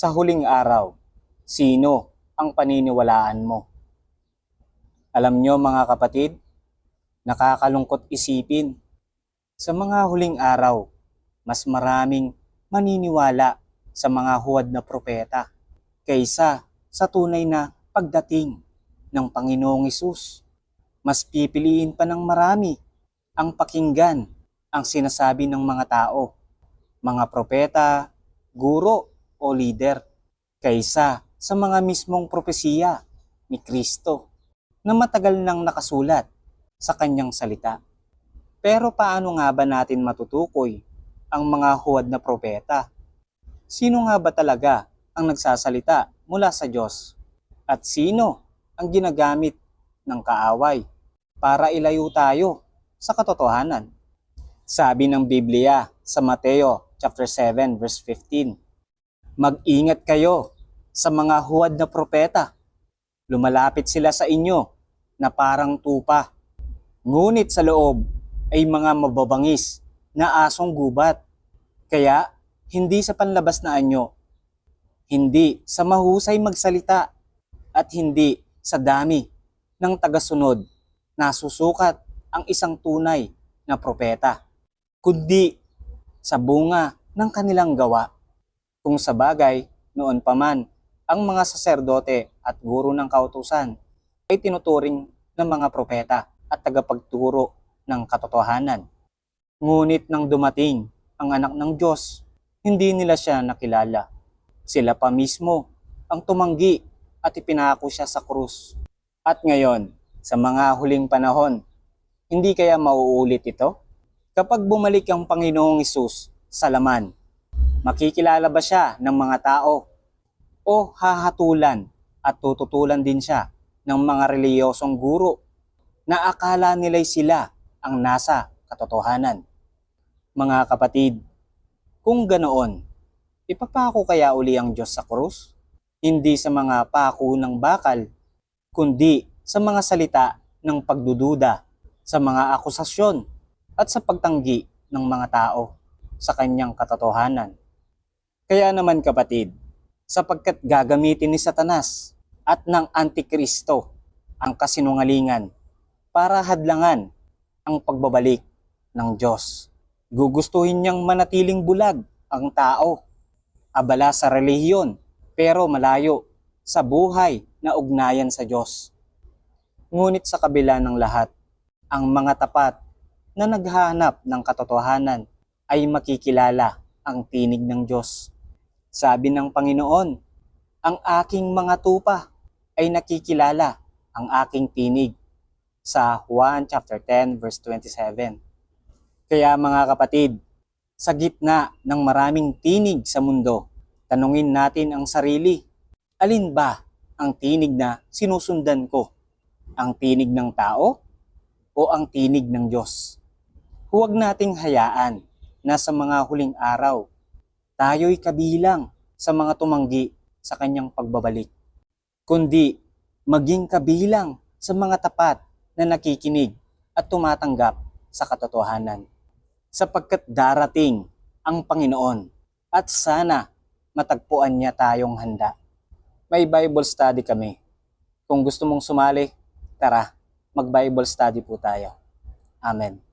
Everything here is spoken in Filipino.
Sa huling araw, sino ang paniniwalaan mo? Alam nyo mga kapatid, nakakalungkot isipin. Sa mga huling araw, mas maraming maniniwala sa mga huwad na propeta kaysa sa tunay na pagdating ng Panginoong Isus. Mas pipiliin pa ng marami ang pakinggan ang sinasabi ng mga tao, mga propeta, guro o leader, kaysa sa mga mismong propesiya ni Kristo na matagal nang nakasulat sa kanyang salita. Pero paano nga ba natin matutukoy ang mga huwad na propeta? Sino nga ba talaga ang nagsasalita mula sa Diyos? At sino ang ginagamit ng kaaway para ilayo tayo sa katotohanan? Sabi ng Biblia sa Mateo chapter 7 verse 15, Mag-ingat kayo sa mga huwad na propeta. Lumalapit sila sa inyo na parang tupa. Ngunit sa loob ay mga mababangis na asong gubat. Kaya hindi sa panlabas na anyo, hindi sa mahusay magsalita, at hindi sa dami ng tagasunod na susukat ang isang tunay na propeta, kundi sa bunga ng kanilang gawa. Kung sa bagay, noon pa man, ang mga saserdote at guro ng kautusan ay tinuturing ng mga propeta at tagapagturo ng katotohanan. Ngunit nang dumating ang anak ng Diyos, hindi nila siya nakilala. Sila pa mismo ang tumanggi at ipinako siya sa krus. At ngayon, sa mga huling panahon, hindi kaya mauulit ito? Kapag bumalik ang Panginoong Isus sa laman, makikilala ba siya ng mga tao? O hahatulan at tututulan din siya ng mga reliyosong guro na akala nila'y sila ang nasa katotohanan? Mga kapatid, kung ganoon, ipapako kaya uli ang Diyos sa krus? Hindi sa mga pako ng bakal, kundi sa mga salita ng pagdududa, sa mga akusasyon, at sa pagtanggi ng mga tao sa kanyang katotohanan. Kaya naman kapatid, sapagkat gagamitin ni Satanas at ng Antikristo ang kasinungalingan para hadlangan ang pagbabalik ng Diyos. Gugustuhin niyang manatiling bulag ang tao, abala sa relihiyon, pero malayo sa buhay na ugnayan sa Diyos. Ngunit sa kabila ng lahat, ang mga tapat na naghahanap ng katotohanan ay makikilala ang tinig ng Diyos. Sabi ng Panginoon, ang aking mga tupa ay nakikilala ang aking tinig sa Juan chapter 10 verse 27. Kaya mga kapatid, sa gitna ng maraming tinig sa mundo, tanungin natin ang sarili, alin ba ang tinig na sinusundan ko? Ang tinig ng tao o ang tinig ng Diyos? Huwag nating hayaan na sa mga huling araw, tayo'y kabilang sa mga tumanggi sa kanyang pagbabalik. Kundi maging kabilang sa mga tapat na nakikinig at tumatanggap sa katotohanan. Sapagkat darating ang Panginoon at sana matagpuan niya tayong handa. May Bible study kami. Kung gusto mong sumali, tara, mag-Bible study po tayo. Amen.